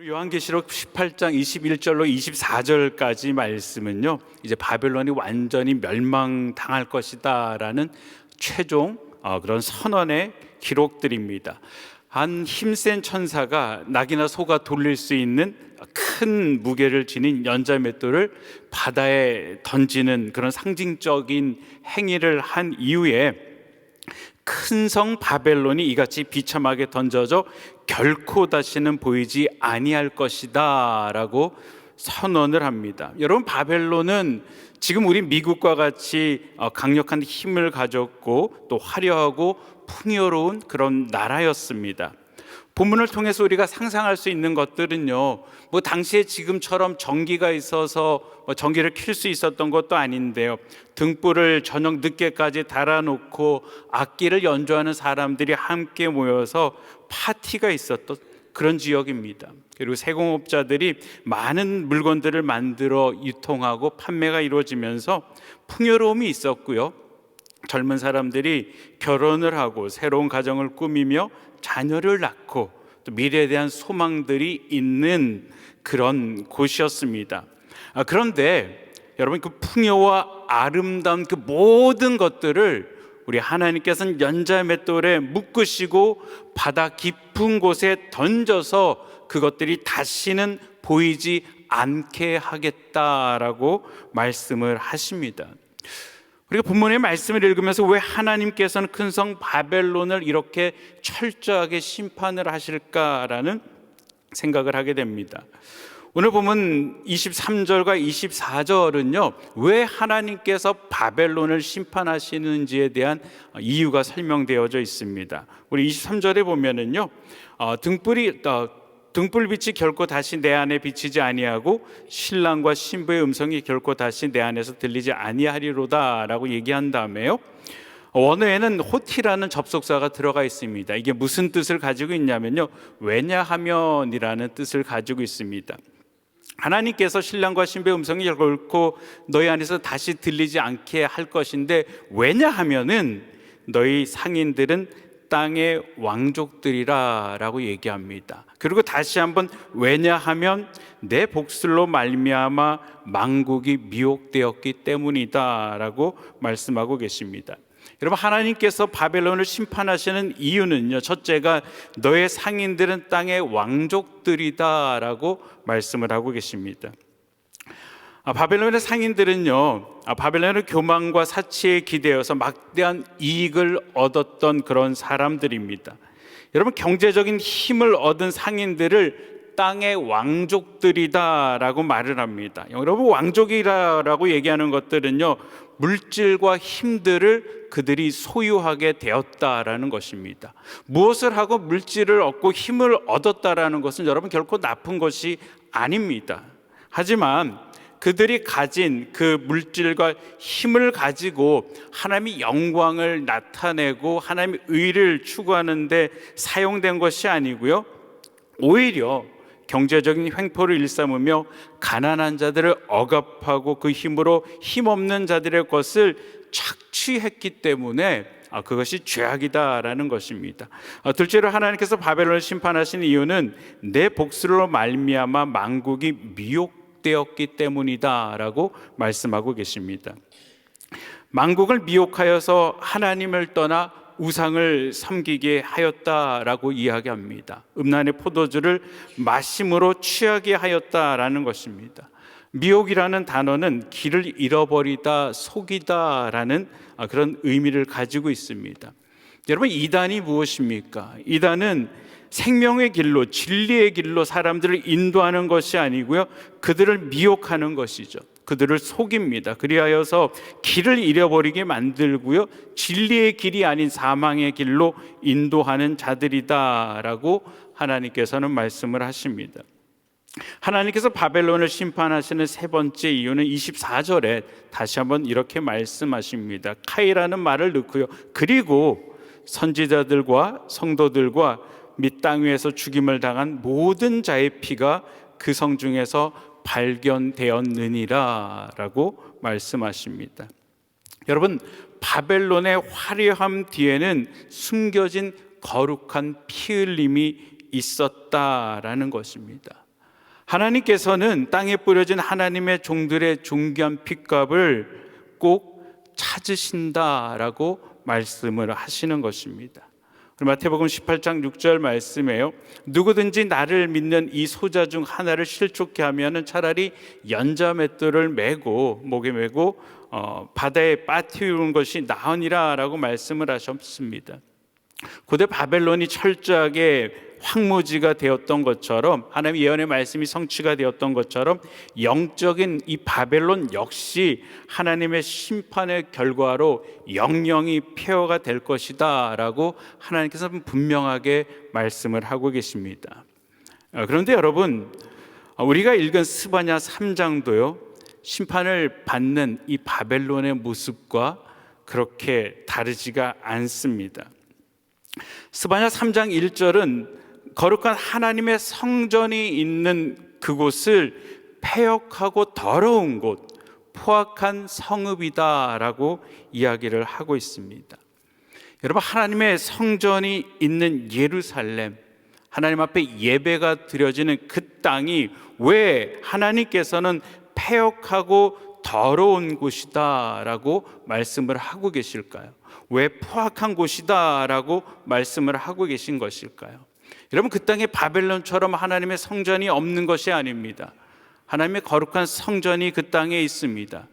요한계시록 18장 21절로 24절까지 말씀은요. 이제 바벨론이 완전히 멸망당할 것이다라는 최종 어, 그런 선언의 기록들입니다. 한 힘센 천사가 낙이나 소가 돌릴 수 있는 큰 무게를 지닌 연자맷돌을 바다에 던지는 그런 상징적인 행위를 한 이후에 큰 성 바벨론이 이같이 비참하게 던져져 결코 다시는 보이지 아니할 것이다라고 선언을 합니다. 여러분 바벨론은 지금 우리 미국과 같이 어, 강력한 힘을 가졌고 또 화려하고 풍요로운 그런 나라였습니다. 본문을 통해서 우리가 상상할 수 있는 것들은요, 뭐 당시에 지금처럼 전기가 있어서 뭐 전기를 킬 수 있었던 것도 아닌데요. 등불을 저녁 늦게까지 달아놓고 악기를 연주하는 사람들이 함께 모여서 파티가 있었던 그런 지역입니다. 그리고 세공업자들이 많은 물건들을 만들어 유통하고 판매가 이루어지면서 풍요로움이 있었고요. 젊은 사람들이 결혼을 하고 새로운 가정을 꾸미며 자녀를 낳고 또 미래에 대한 소망들이 있는 그런 곳이었습니다. 아, 그런데 여러분 그 풍요와 아름다운 그 모든 것들을 우리 하나님께서는 연자맷돌에 묶으시고 바다 깊은 곳에 던져서 그것들이 다시는 보이지 않게 하겠다라고 말씀을 하십니다. 우리가 본문의 말씀을 읽으면서 왜 하나님께서는 큰 성 바벨론을 이렇게 철저하게 심판을 하실까라는 생각을 하게 됩니다. 오늘 보면 23절과 24절은요, 왜 하나님께서 바벨론을 심판하시는지에 대한 이유가 설명되어져 있습니다. 우리 23절에 보면은요, 어, 등불이 어, 등불빛이 결코 다시 내 안에 비치지 아니하고 신랑과 신부의 음성이 결코 다시 내 안에서 들리지 아니하리로다라고 얘기한 다음에요. 원어에는 호티라는 접속사가 들어가 있습니다. 이게 무슨 뜻을 가지고 있냐면요. 왜냐하면이라는 뜻을 가지고 있습니다. 하나님께서 신랑과 신부의 음성이 결코 너희 안에서 다시 들리지 않게 할 것인데 왜냐하면은 너희 상인들은 땅의 왕족들이라라고 얘기합니다. 그리고 다시 한번 왜냐하면 내 복술로 말미암아 망국이 미혹되었기 때문이다라고 말씀하고 계십니다. 여러분 하나님께서 바벨론을 심판하시는 이유는요. 첫째가 너의 상인들은 땅의 왕족들이다라고 말씀을 하고 계십니다. 아, 바벨론의 상인들은요, 아, 바벨론의 교만과 사치에 기대어서 막대한 이익을 얻었던 그런 사람들입니다. 여러분 경제적인 힘을 얻은 상인들을 땅의 왕족들이다라고 말을 합니다. 여러분 왕족이라고 얘기하는 것들은요 물질과 힘들을 그들이 소유하게 되었다라는 것입니다. 무엇을 하고 물질을 얻고 힘을 얻었다라는 것은 여러분 결코 나쁜 것이 아닙니다. 하지만 그들이 가진 그 물질과 힘을 가지고 하나님의 영광을 나타내고 하나님의 의를 추구하는데 사용된 것이 아니고요. 오히려 경제적인 횡포를 일삼으며 가난한 자들을 억압하고 그 힘으로 힘없는 자들의 것을 착취했기 때문에 아, 그것이 죄악이다라는 것입니다. 아, 둘째로 하나님께서 바벨론을 심판하신 이유는 내 복수로 말미암아 망국이 미혹 되었기 때문이다라고 말씀하고 계십니다. 망국을 미혹하여서 하나님을 떠나 우상을 섬기게 하였다라고 이야기합니다. 음란의 포도주를 마심으로 취하게 하였다라는 것입니다. 미혹이라는 단어는 길을 잃어버리다, 속이다라는 그런 의미를 가지고 있습니다. 여러분, 이단이 무엇입니까? 이단은 생명의 길로, 진리의 길로 사람들을 인도하는 것이 아니고요. 그들을 미혹하는 것이죠. 그들을 속입니다. 그리하여서 길을 잃어버리게 만들고요. 진리의 길이 아닌 사망의 길로 인도하는 자들이다라고 하나님께서는 말씀을 하십니다. 하나님께서 바벨론을 심판하시는 세 번째 이유는 24절에 다시 한번 이렇게 말씀하십니다. 카이라는 말을 넣고요. 그리고 선지자들과 성도들과 및 땅 위에서 죽임을 당한 모든 자의 피가 그 성 중에서 발견되었느니라라고 말씀하십니다. 여러분 바벨론의 화려함 뒤에는 숨겨진 거룩한 피 흘림이 있었다라는 것입니다. 하나님께서는 땅에 뿌려진 하나님의 종들의 존귀한 핏값을 꼭 찾으신다라고 말씀을 하시는 것입니다. 마태복음 18장 6절 말씀에요. 누구든지 나를 믿는 이 소자 중 하나를 실족케 하면은 차라리 연자 맷돌을 메고 목에 메고 어, 바다에 빠뜨리는 것이 나으니라라고 말씀을 하셨습니다. 고대 바벨론이 철저하게 황무지가 되었던 것처럼 하나님 예언의 말씀이 성취가 되었던 것처럼 영적인 이 바벨론 역시 하나님의 심판의 결과로 영영이 폐허가 될 것이다라고 하나님께서 분명하게 말씀을 하고 계십니다. 어, 그런데 여러분 우리가 읽은 스바냐 3장도요 심판을 받는 이 바벨론의 모습과 그렇게 다르지가 않습니다. 스바냐 3장 1절은 거룩한 하나님의 성전이 있는 그곳을 폐역하고 더러운 곳, 포악한 성읍이다라고 이야기를 하고 있습니다. 여러분 하나님의 성전이 있는 예루살렘, 하나님 앞에 예배가 드려지는 그 땅이 왜 하나님께서는 폐역하고 더러운 곳이다라고 말씀을 하고 계실까요? 왜 포악한 곳이다라고 말씀을 하고 계신 것일까요? 여러분 그 땅에 바벨론처럼 하나님의 성전이 없는 것이 아닙니다. 하나님의 거룩한 성전이 그 땅에 있습니다.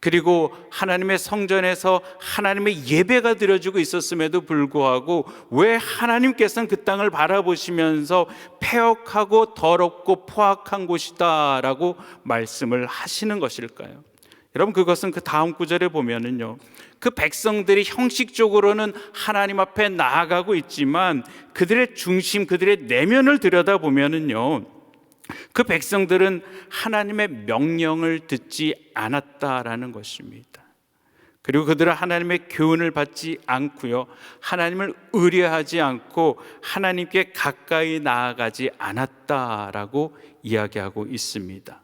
그리고 하나님의 성전에서 하나님의 예배가 드려지고 있었음에도 불구하고 왜 하나님께서는 그 땅을 바라보시면서 폐역하고 더럽고 포악한 곳이다라고 말씀을 하시는 것일까요? 여러분 그것은 그 다음 구절에 보면은요. 그 백성들이 형식적으로는 하나님 앞에 나아가고 있지만 그들의 중심, 그들의 내면을 들여다 보면은요. 그 백성들은 하나님의 명령을 듣지 않았다라는 것입니다. 그리고 그들은 하나님의 교훈을 받지 않고요. 하나님을 의뢰하지 않고 하나님께 가까이 나아가지 않았다라고 이야기하고 있습니다.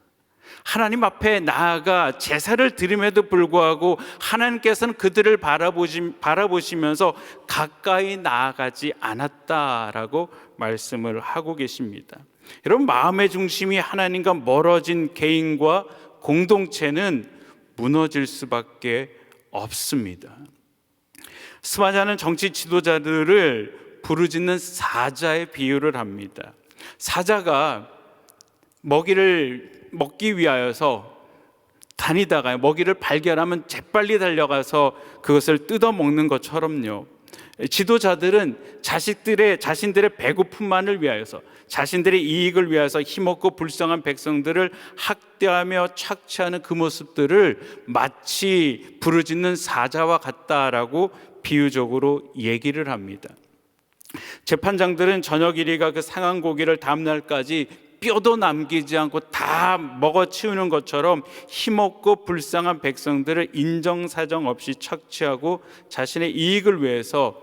하나님 앞에 나아가 제사를 드림에도 불구하고 하나님께서는 그들을 바라보시, 바라보시면서 가까이 나아가지 않았다라고 말씀을 하고 계십니다. 여러분 마음의 중심이 하나님과 멀어진 개인과 공동체는 무너질 수밖에 없습니다. 스마자는 정치 지도자들을 부르짖는 사자의 비유를 합니다. 사자가 먹이를 먹기 위하여서 다니다가 먹이를 발견하면 재빨리 달려가서 그것을 뜯어 먹는 것처럼요. 지도자들은 자식들의 자신들의 배고픔만을 위하여서 자신들의 이익을 위해서 힘없고 불쌍한 백성들을 학대하며 착취하는 그 모습들을 마치 부르짖는 사자와 같다라고 비유적으로 얘기를 합니다. 재판장들은 저녁 일이가 그 상한 고기를 다음 날까지 뼈도 남기지 않고 다 먹어치우는 것처럼 힘없고 불쌍한 백성들을 인정사정 없이 착취하고 자신의 이익을 위해서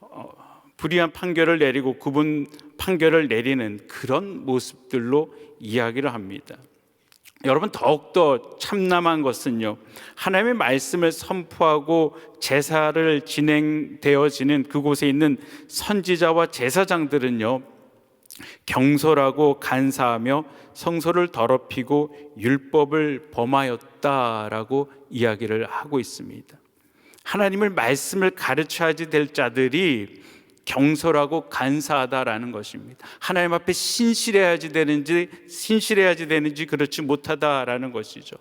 어, 불의한 판결을 내리고 구분 판결을 내리는 그런 모습들로 이야기를 합니다. 여러분 더욱더 참남한 것은요. 하나님의 말씀을 선포하고 제사를 진행되어지는 그곳에 있는 선지자와 제사장들은요. 경솔하고 간사하며 성소를 더럽히고 율법을 범하였다라고 이야기를 하고 있습니다. 하나님을 말씀을 가르쳐야지 될 자들이 경솔하고 간사하다라는 것입니다. 하나님 앞에 신실해야지 되는지 신실해야지 되는지 그렇지 못하다라는 것이죠.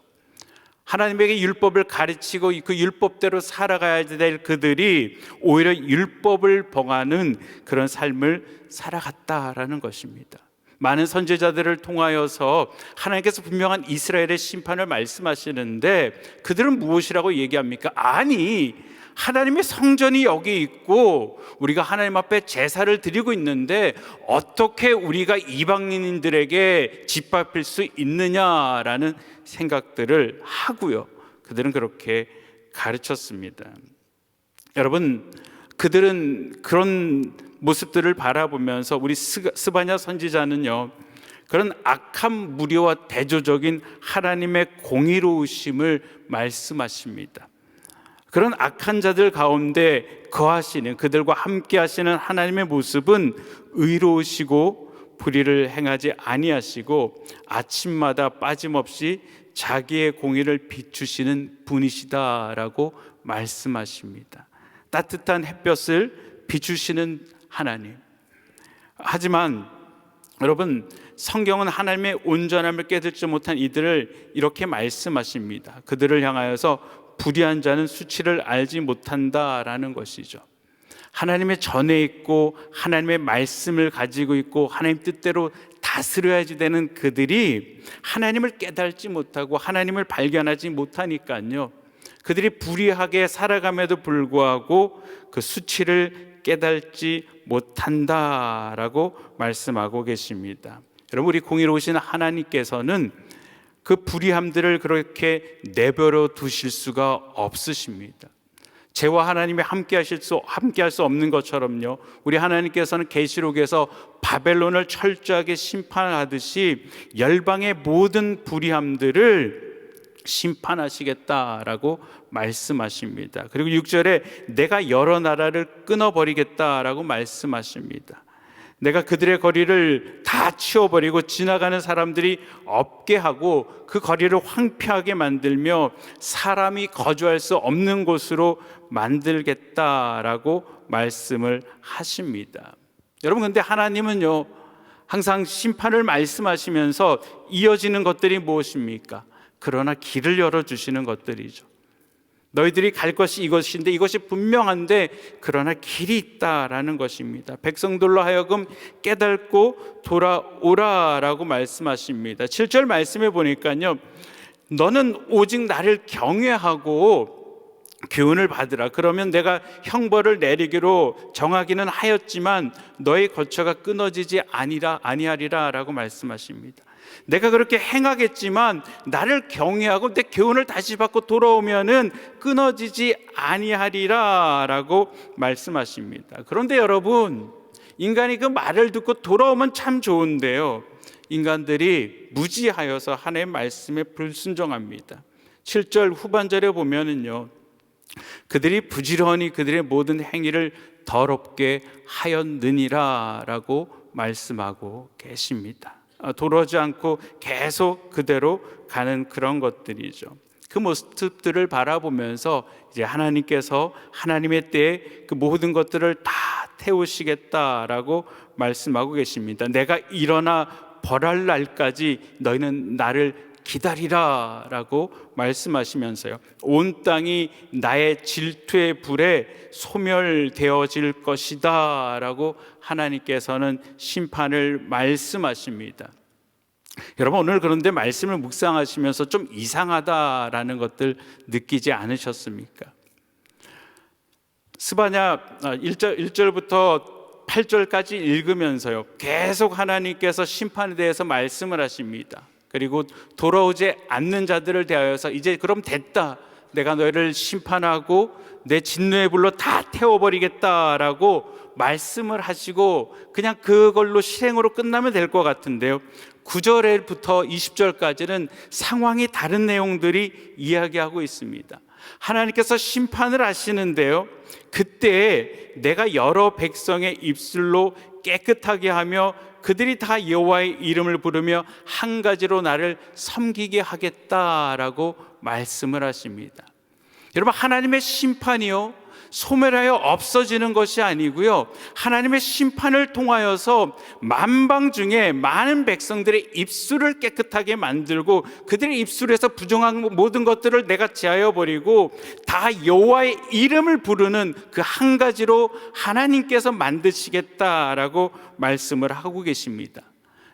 하나님에게 율법을 가르치고 그 율법대로 살아가야 될 그들이 오히려 율법을 범하는 그런 삶을 살아갔다라는 것입니다. 많은 선제자들을 통하여서 하나님께서 분명한 이스라엘의 심판을 말씀하시는데 그들은 무엇이라고 얘기합니까? 아니, 하나님의 성전이 여기 있고 우리가 하나님 앞에 제사를 드리고 있는데 어떻게 우리가 이방인들에게 짓밟힐 수 있느냐라는 생각들을 하고요. 그들은 그렇게 가르쳤습니다. 여러분, 그들은 그런 모습들을 바라보면서 우리 스바냐 선지자는요. 그런 악한 무료와 대조적인 하나님의 공의로우심을 말씀하십니다. 그런 악한 자들 가운데 거하시는 그들과 함께 하시는 하나님의 모습은 의로우시고 불의를 행하지 아니하시고 아침마다 빠짐없이 자기의 공의를 비추시는 분이시다라고 말씀하십니다. 따뜻한 햇볕을 비추시는 하나님. 하지만 여러분 성경은 하나님의 온전함을 깨닫지 못한 이들을 이렇게 말씀하십니다. 그들을 향하여서 불의한 자는 수치를 알지 못한다라는 것이죠. 하나님의 전에 있고 하나님의 말씀을 가지고 있고 하나님 뜻대로 다스려야지 되는 그들이 하나님을 깨달지 못하고 하나님을 발견하지 못하니까요. 그들이 불의하게 살아감에도 불구하고 그 수치를 깨달지 못한다라고 말씀하고 계십니다. 여러분 우리 공의로우신 하나님께서는 그 불의함들을 그렇게 내버려 두실 수가 없으십니다. 죄와 하나님이 함께 하실 수 함께 할 수 없는 것처럼요. 우리 하나님께서는 계시록에서 바벨론을 철저하게 심판하듯이 열방의 모든 불의함들을 심판하시겠다라고 말씀하십니다. 그리고 6절에 내가 여러 나라를 끊어 버리겠다라고 말씀하십니다. 내가 그들의 거리를 다 치워버리고 지나가는 사람들이 없게 하고 그 거리를 황폐하게 만들며 사람이 거주할 수 없는 곳으로 만들겠다라고 말씀을 하십니다. 여러분, 근데 하나님은요, 항상 심판을 말씀하시면서 이어지는 것들이 무엇입니까? 그러나 길을 열어주시는 것들이죠. 너희들이 갈 것이 이것인데 이것이 분명한데 그러나 길이 있다라는 것입니다. 백성들로 하여금 깨닫고 돌아오라라고 말씀하십니다. 7절 말씀해 보니까요. 너는 오직 나를 경외하고 교훈을 받으라. 그러면 내가 형벌을 내리기로 정하기는 하였지만 너의 거처가 끊어지지 아니라 아니하리라라고 말씀하십니다. 내가 그렇게 행하겠지만 나를 경외하고 내 교훈을 다시 받고 돌아오면은 끊어지지 아니하리라라고 말씀하십니다. 그런데 여러분, 인간이 그 말을 듣고 돌아오면 참 좋은데요. 인간들이 무지하여서 하나님의 말씀에 불순종합니다. 7절 후반절에 보면은요. 그들이 부지런히 그들의 모든 행위를 더럽게 하였느니라라고 말씀하고 계십니다. 어, 돌아오지 않고 계속 그대로 가는 그런 것들이죠. 그 모습들을 바라보면서 이제 하나님께서 하나님의 때에 그 모든 것들을 다 태우시겠다라고 말씀하고 계십니다. 내가 일어나 벌할 날까지 너희는 나를 기다리라 라고 말씀하시면서요. 온 땅이 나의 질투의 불에 소멸되어질 것이다 라고 하나님께서는 심판을 말씀하십니다. 여러분 오늘 그런데 말씀을 묵상하시면서 좀 이상하다라는 것들 느끼지 않으셨습니까? 스바냐 1절, 1절부터 8절까지 읽으면서요. 계속 하나님께서 심판에 대해서 말씀을 하십니다. 그리고 돌아오지 않는 자들을 대하여서 이제 그럼 됐다. 내가 너희를 심판하고 내 진노의 불로 다 태워버리겠다라고 말씀을 하시고 그냥 그걸로 실행으로 끝나면 될 것 같은데요. 9절부터 20절까지는 상황이 다른 내용들이 이야기하고 있습니다. 하나님께서 심판을 하시는데요. 그때 내가 여러 백성의 입술로 깨끗하게 하며 그들이 다 여호와의 이름을 부르며 한 가지로 나를 섬기게 하겠다라고 말씀을 하십니다. 여러분 하나님의 심판이요 소멸하여 없어지는 것이 아니고요. 하나님의 심판을 통하여서 만방 중에 많은 백성들의 입술을 깨끗하게 만들고 그들의 입술에서 부정한 모든 것들을 내가 제하여 버리고 다 여호와의 이름을 부르는 그 한 가지로 하나님께서 만드시겠다라고 말씀을 하고 계십니다.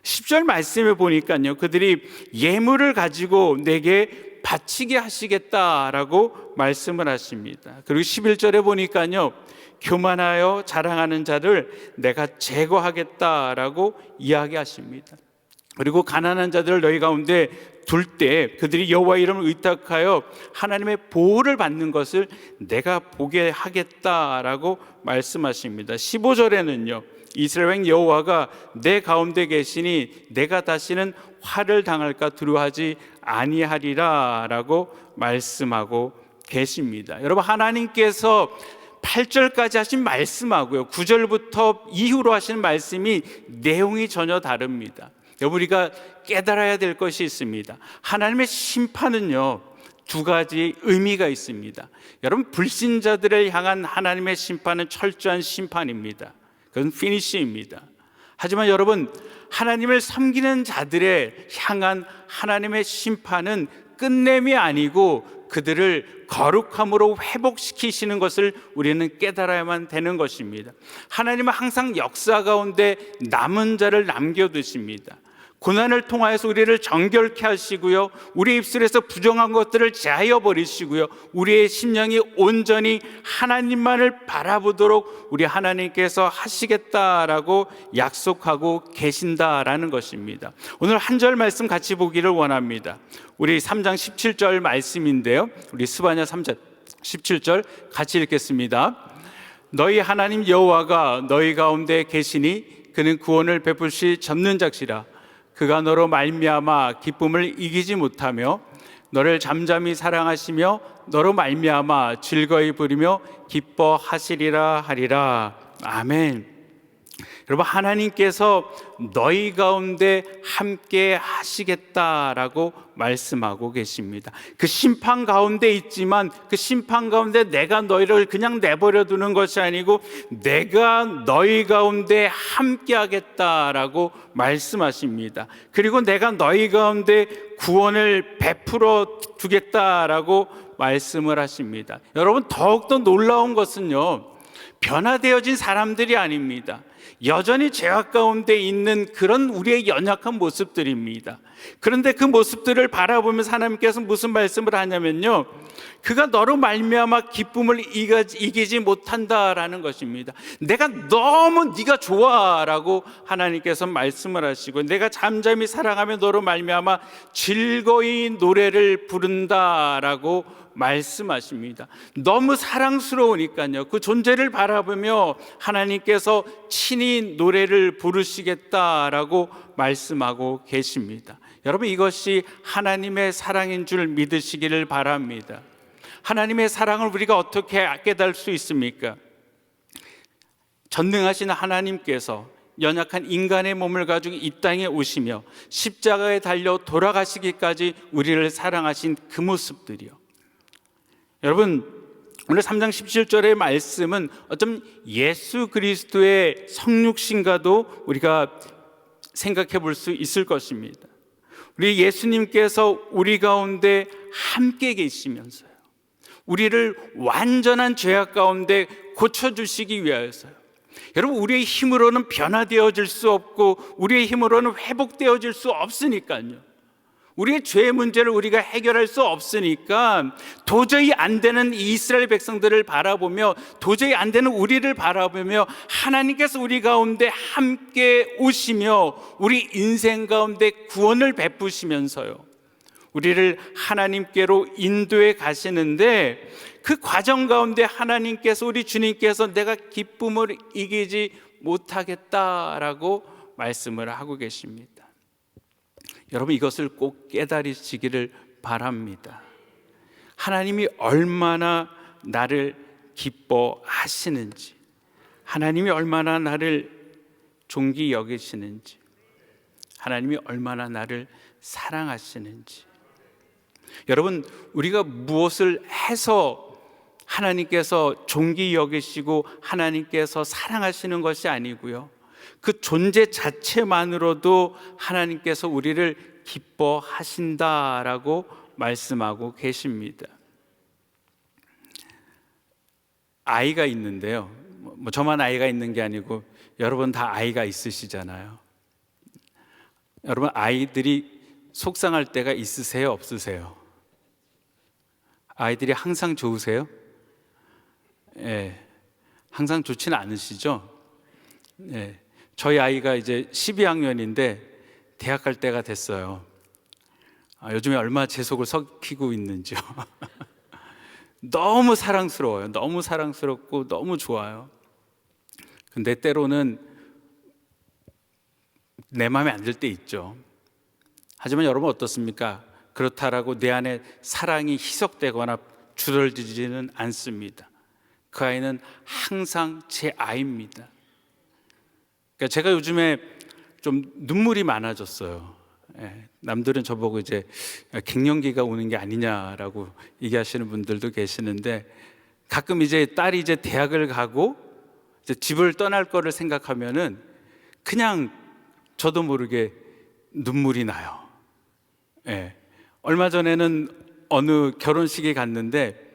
10절 말씀을 보니까요. 그들이 예물을 가지고 내게 바치게 하시겠다라고 말씀을 하십니다. 그리고 11절에 보니까요. 교만하여 자랑하는 자를 내가 제거하겠다라고 이야기하십니다. 그리고 가난한 자들을 너희 가운데 둘 때 그들이 여호와 이름을 의탁하여 하나님의 보호를 받는 것을 내가 보게 하겠다라고 말씀하십니다. 15절에는요. 이스라엘 여호와가 내 가운데 계시니 내가 다시는 화를 당할까 두려워하지 아니하리라라고 말씀하고 계십니다. 여러분 하나님께서 8절까지 하신 말씀하고요. 9절부터 이후로 하신 말씀이 내용이 전혀 다릅니다. 우리가 깨달아야 될 것이 있습니다. 하나님의 심판은요. 두 가지 의미가 있습니다. 여러분 불신자들을 향한 하나님의 심판은 철저한 심판입니다. 그건 피니시입니다. 하지만 여러분 하나님을 섬기는 자들의 향한 하나님의 심판은 끝냄이 아니고 그들을 거룩함으로 회복시키시는 것을 우리는 깨달아야만 되는 것입니다. 하나님은 항상 역사 가운데 남은 자를 남겨두십니다. 고난을 통하여서 우리를 정결케 하시고요. 우리 입술에서 부정한 것들을 제하여 버리시고요. 우리의 심령이 온전히 하나님만을 바라보도록 우리 하나님께서 하시겠다라고 약속하고 계신다라는 것입니다. 오늘 한 절 말씀 같이 보기를 원합니다. 우리 3장 17절 말씀인데요. 우리 스바냐 3장 17절 같이 읽겠습니다. 너희 하나님 여호와가 너희 가운데 계시니 그는 구원을 베풀시 접는 작시라 그가 너로 말미암아 기쁨을 이기지 못하며 너를 잠잠히 사랑하시며 너로 말미암아 즐거이 부리며 기뻐하시리라 하리라 아멘. 여러분 하나님께서 너희 가운데 함께 하시겠다라고 말씀하고 계십니다. 그 심판 가운데 있지만 그 심판 가운데 내가 너희를 그냥 내버려 두는 것이 아니고 내가 너희 가운데 함께 하겠다라고 말씀하십니다. 그리고 내가 너희 가운데 구원을 베풀어 두겠다라고 말씀을 하십니다. 여러분 더욱더 놀라운 것은요. 변화되어진 사람들이 아닙니다. 여전히 죄악 가운데 있는 그런 우리의 연약한 모습들입니다. 그런데 그 모습들을 바라보면서 하나님께서 무슨 말씀을 하냐면요. 그가 너로 말미암아 기쁨을 이기지 못한다라는 것입니다. 내가 너무 네가 좋아라고 하나님께서 말씀을 하시고 내가 잠잠히 사랑하며 너로 말미암아 즐거이 노래를 부른다라고 말씀하십니다. 너무 사랑스러우니까요. 그 존재를 바라보며 하나님께서 친히 노래를 부르시겠다라고 말씀하고 계십니다. 여러분 이것이 하나님의 사랑인 줄 믿으시기를 바랍니다. 하나님의 사랑을 우리가 어떻게 깨달을 수 있습니까? 전능하신 하나님께서 연약한 인간의 몸을 가지고 이 땅에 오시며 십자가에 달려 돌아가시기까지 우리를 사랑하신 그 모습들이요. 여러분 오늘 3장 17절의 말씀은 어쩜 예수 그리스도의 성육신과도 우리가 생각해 볼 수 있을 것입니다. 우리 예수님께서 우리 가운데 함께 계시면서요. 우리를 완전한 죄악 가운데 고쳐주시기 위하여서요. 여러분, 우리의 힘으로는 변화되어질 수 없고, 우리의 힘으로는 회복되어질 수 없으니까요. 우리의 죄 문제를 우리가 해결할 수 없으니까 도저히 안 되는 이스라엘 백성들을 바라보며 도저히 안 되는 우리를 바라보며 하나님께서 우리 가운데 함께 오시며 우리 인생 가운데 구원을 베푸시면서요. 우리를 하나님께로 인도해 가시는데 그 과정 가운데 하나님께서 우리 주님께서 내가 기쁨을 이기지 못하겠다라고 말씀을 하고 계십니다. 여러분 이것을 꼭 깨달으시기를 바랍니다. 하나님이 얼마나 나를 기뻐하시는지, 하나님이 얼마나 나를 존귀 여기시는지, 하나님이 얼마나 나를 사랑하시는지. 여러분, 우리가 무엇을 해서 하나님께서 존귀 여기시고 하나님께서 사랑하시는 것이 아니고요. 그 존재 자체만으로도 하나님께서 우리를 기뻐하신다라고 말씀하고 계십니다. 아이가 있는데요. 뭐 저만 아이가 있는 게 아니고 여러분 다 아이가 있으시잖아요. 여러분 아이들이 속상할 때가 있으세요, 없으세요? 아이들이 항상 좋으세요? 예. 네, 항상 좋지는 않으시죠? 예. 네. 저희 아이가 이제 12학년인데 대학 갈 때가 됐어요. 아, 요즘에 얼마나 제 속을 썩히고 있는지요. 너무 사랑스러워요. 너무 사랑스럽고 너무 좋아요. 근데 때로는 내 마음에 안 들 때 있죠. 하지만 여러분 어떻습니까? 그렇다라고 내 안에 사랑이 희석되거나 줄어들지는 않습니다. 그 아이는 항상 제 아이입니다. 그러니까 제가 요즘에 좀 눈물이 많아졌어요. 예, 남들은 저보고 이제 갱년기가 오는 게 아니냐라고 얘기하시는 분들도 계시는데 가끔 이제 딸이 이제 대학을 가고 이제 집을 떠날 거를 생각하면은 그냥 저도 모르게 눈물이 나요. 예. 얼마 전에는 어느 결혼식에 갔는데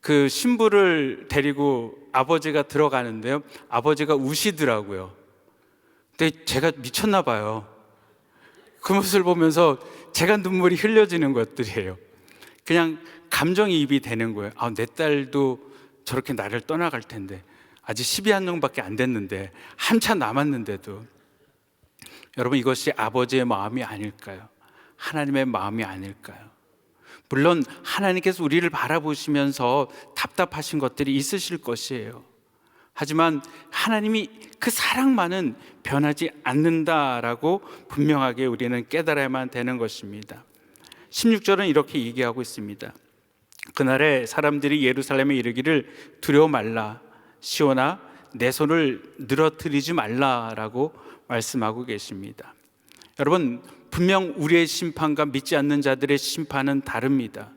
그 신부를 데리고 아버지가 들어가는데요. 아버지가 우시더라고요. 근데 제가 미쳤나 봐요. 그 모습을 보면서 제가 눈물이 흘려지는 것들이에요. 그냥 감정이입이 되는 거예요. 아, 내 딸도 저렇게 나를 떠나갈 텐데 아직 12한명밖에 안 됐는데 한참 남았는데도 여러분 이것이 아버지의 마음이 아닐까요? 하나님의 마음이 아닐까요? 물론 하나님께서 우리를 바라보시면서 답답하신 것들이 있으실 것이에요. 하지만 하나님이 그 사랑만은 변하지 않는다라고 분명하게 우리는 깨달아야만 되는 것입니다. 16절은 이렇게 얘기하고 있습니다. 그날에 사람들이 예루살렘에 이르기를 두려워 말라 시온아 내 손을 늘어뜨리지 말라라고 말씀하고 계십니다. 여러분 분명 우리의 심판과 믿지 않는 자들의 심판은 다릅니다.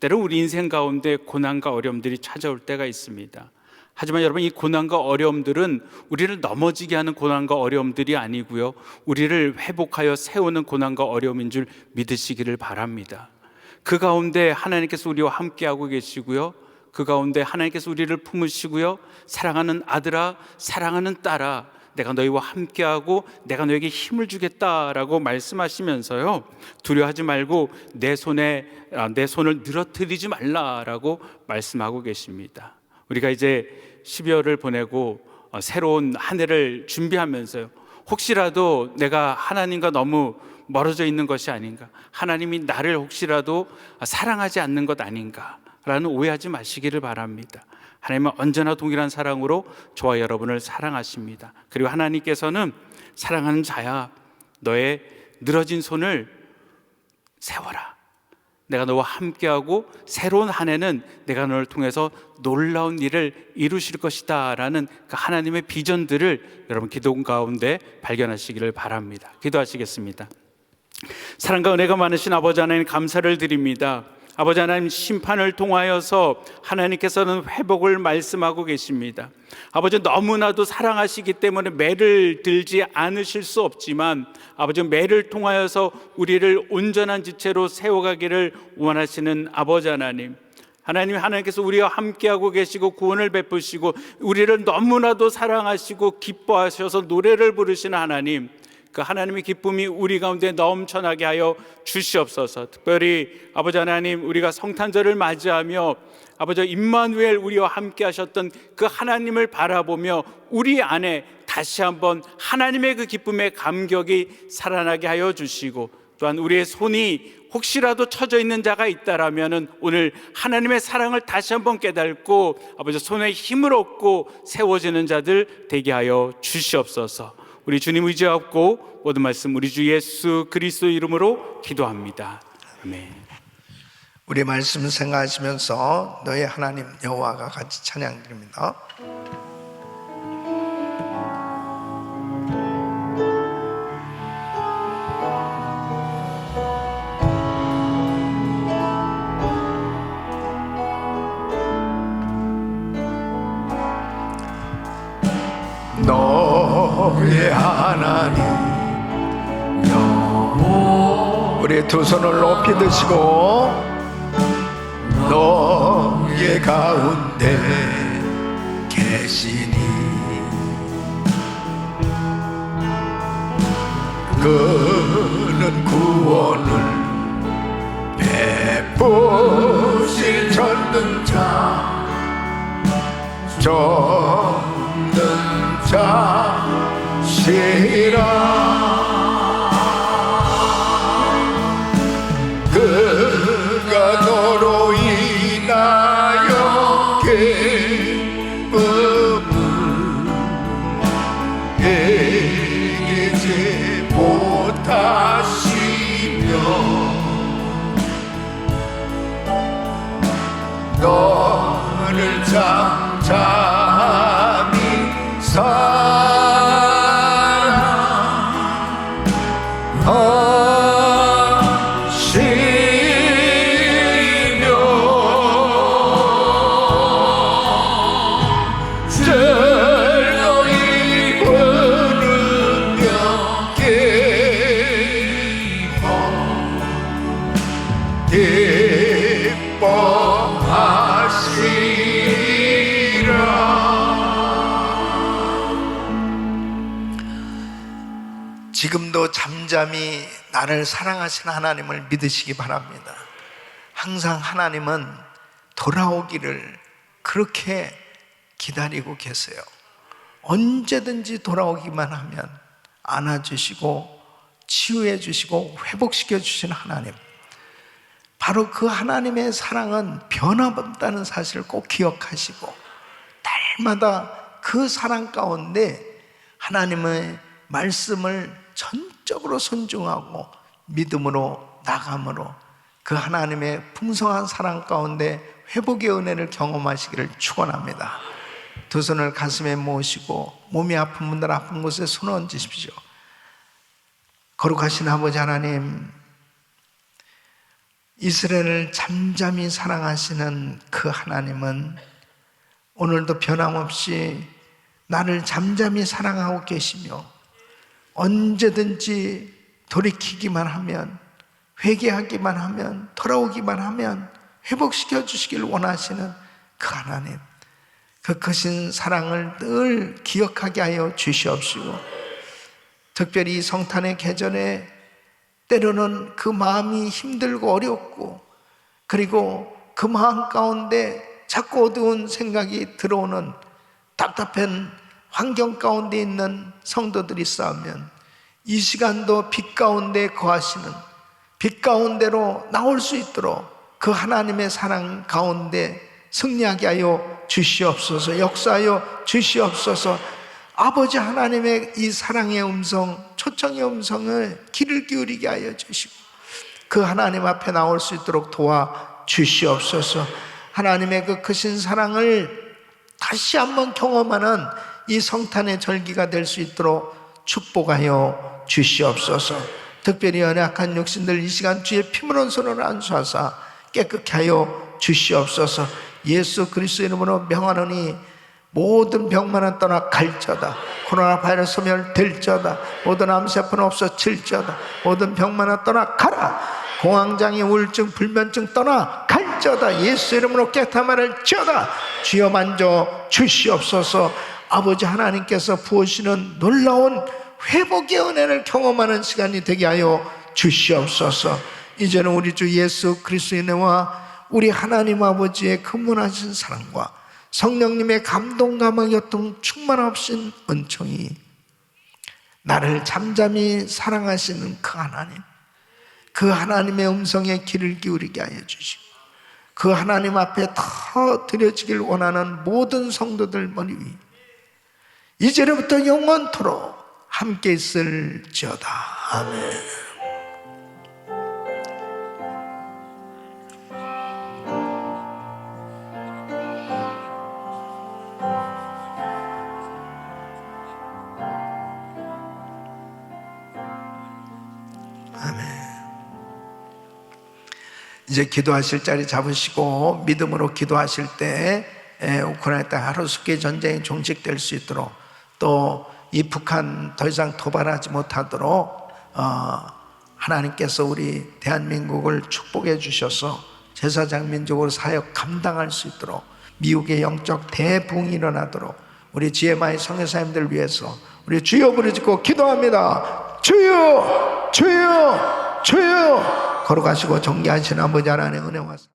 때로 우리 인생 가운데 고난과 어려움들이 찾아올 때가 있습니다. 하지만 여러분 이 고난과 어려움들은 우리를 넘어지게 하는 고난과 어려움들이 아니고요. 우리를 회복하여 세우는 고난과 어려움인 줄 믿으시기를 바랍니다. 그 가운데 하나님께서 우리와 함께하고 계시고요. 그 가운데 하나님께서 우리를 품으시고요. 사랑하는 아들아, 사랑하는 딸아, 내가 너희와 함께하고 내가 너에게 힘을 주겠다라고 말씀하시면서요. 두려워하지 말고 내 손에 아, 내 손을 늘어뜨리지 말라라고 말씀하고 계십니다. 우리가 이제 12월을 보내고 어, 새로운 한 해를 준비하면서요. 혹시라도 내가 하나님과 너무 멀어져 있는 것이 아닌가? 하나님이 나를 혹시라도 사랑하지 않는 것 아닌가라는 오해하지 마시기를 바랍니다. 하나님은 언제나 동일한 사랑으로 저와 여러분을 사랑하십니다. 그리고 하나님께서는 사랑하는 자야 너의 늘어진 손을 세워라. 내가 너와 함께하고 새로운 한 해는 내가 너를 통해서 놀라운 일을 이루실 것이다 라는 그 하나님의 비전들을 여러분 기도 가운데 발견하시기를 바랍니다. 기도하시겠습니다. 사랑과 은혜가 많으신 아버지 하나님 감사를 드립니다. 아버지 하나님 심판을 통하여서 하나님께서는 회복을 말씀하고 계십니다. 아버지 너무나도 사랑하시기 때문에 매를 들지 않으실 수 없지만 아버지 매를 통하여서 우리를 온전한 지체로 세워가기를 원하시는 아버지 하나님. 하나님 하나님께서 우리와 함께하고 계시고 구원을 베푸시고 우리를 너무나도 사랑하시고 기뻐하셔서 노래를 부르시는 하나님. 그 하나님의 기쁨이 우리 가운데 넘쳐나게 하여 주시옵소서. 특별히 아버지 하나님 우리가 성탄절을 맞이하며 아버지 임마누엘 우리와 함께 하셨던 그 하나님을 바라보며 우리 안에 다시 한번 하나님의 그 기쁨의 감격이 살아나게 하여 주시고 또한 우리의 손이 혹시라도 처져 있는 자가 있다라면은 오늘 하나님의 사랑을 다시 한번 깨닫고 아버지 손에 힘을 얻고 세워지는 자들 되게 하여 주시옵소서. 우리 주님 의지하고 모든 말씀 우리 주 예수 그리스도 이름으로 기도합니다. 아멘. 우리 말씀 생각하시면서 너의 하나님 여호와가 같이 찬양 드립니다. 너의 하나님. 우리 두 손을 높이 드시고 너의 가운데 계시니. 그는 구원을 베푸실 전능자 전능 자 시라 나를 사랑하시는 하나님을 믿으시기 바랍니다. 항상 하나님은 돌아오기를 그렇게 기다리고 계세요. 언제든지 돌아오기만 하면 안아주시고 치유해 주시고 회복시켜 주시는 하나님. 바로 그 하나님의 사랑은 변함없다는 사실을 꼭 기억하시고 날마다 그 사랑 가운데 하나님의 말씀을 전적으로 손중하고 믿음으로 나감으로 그 하나님의 풍성한 사랑 가운데 회복의 은혜를 경험하시기를 축원합니다. 두 손을 가슴에 모으시고 몸이 아픈 분들 아픈 곳에 손을 얹으십시오. 거룩하신 아버지 하나님, 이스라엘을 잠잠히 사랑하시는 그 하나님은 오늘도 변함없이 나를 잠잠히 사랑하고 계시며 언제든지 돌이키기만 하면 회개하기만 하면 돌아오기만 하면 회복시켜 주시길 원하시는 그 하나님 그 크신 사랑을 늘 기억하게 하여 주시옵시고 특별히 이 성탄의 계절에 때로는 그 마음이 힘들고 어렵고 그리고 그 마음 가운데 자꾸 어두운 생각이 들어오는 답답한 환경 가운데 있는 성도들이 있으면 이 시간도 빛 가운데 거하시는 빛 가운데로 나올 수 있도록 그 하나님의 사랑 가운데 승리하게 하여 주시옵소서 역사하여 주시옵소서. 아버지 하나님의 이 사랑의 음성 초청의 음성을 귀를 기울이게 하여 주시고 그 하나님 앞에 나올 수 있도록 도와 주시옵소서. 하나님의 그 크신 사랑을 다시 한번 경험하는 이 성탄의 절기가 될 수 있도록 축복하여 주시옵소서. 특별히 연약한 육신들 이 시간 주의 피문원 손을 안수하사 깨끗게 하여 주시옵소서. 예수 그리스도 이름으로 명하노니 모든 병만은 떠나 갈저다. 코로나 바이러스 소멸될저다. 모든 암세포는 없어질저다. 모든 병만은 떠나 가라. 공황장애 우울증 불면증 떠나 갈저다. 예수 이름으로 깨끗함을 지어다. 주여 만져 주시옵소서. 아버지 하나님께서 부으시는 놀라운 회복의 은혜를 경험하는 시간이 되게 하여 주시옵소서. 이제는 우리 주 예수 그리스도의 은혜와 우리 하나님 아버지의 근본하신 사랑과 성령님의 감동 감화 교통 충만하신 은총이 나를 잠잠히 사랑하시는 그 하나님 그 하나님의 음성에 귀를 기울이게 하여 주시고 그 하나님 앞에 더 드려지길 원하는 모든 성도들 머리 위 이제로부터 영원토록 함께 있을지어다. 아멘. 이제 기도하실 자리 잡으시고 믿음으로 기도하실 때 에, 우크라이나 땅 하루속히 전쟁이 종식될 수 있도록 또 이 북한 더 이상 도발하지 못하도록 어, 하나님께서 우리 대한민국을 축복해 주셔서 제사장 민족으로 사역 감당할 수 있도록 미국의 영적 대붕이 일어나도록 우리 GMI 성회사님들 위해서 우리 주여 부르짖고 기도합니다. 주여, 주여, 주여. 걸어가시고 정리하시는 아버지 하나님의 은혜와